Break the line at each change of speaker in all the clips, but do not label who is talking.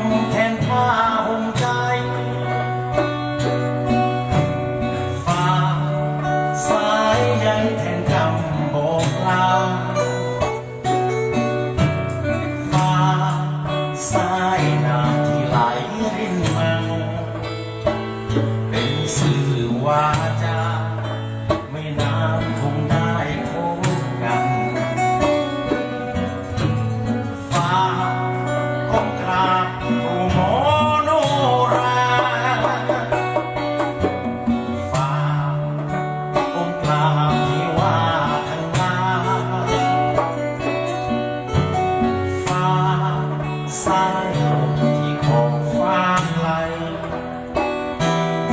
home. สายที่ของฟ้าไกล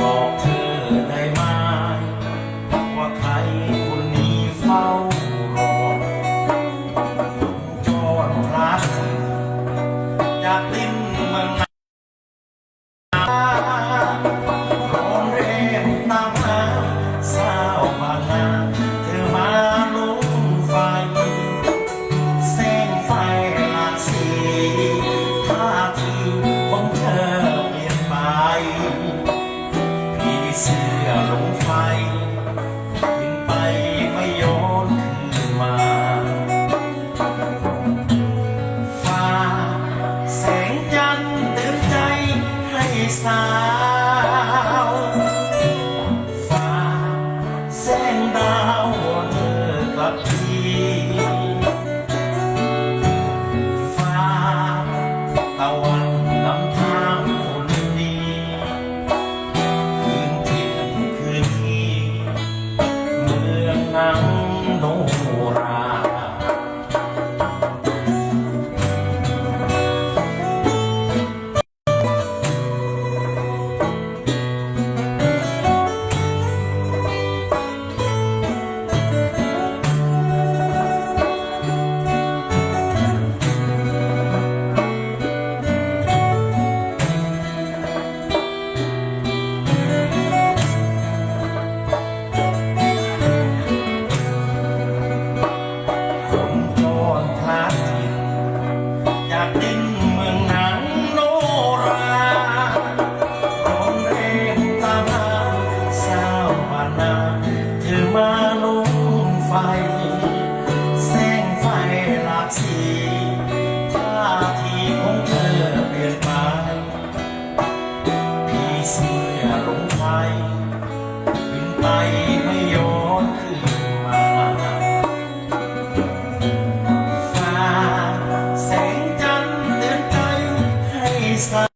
บอกเธอได้ไหมว่าใครคนนี้เฝ้ารอจอดรักอยากลิ้นมัน 思啊融化。Pakistan.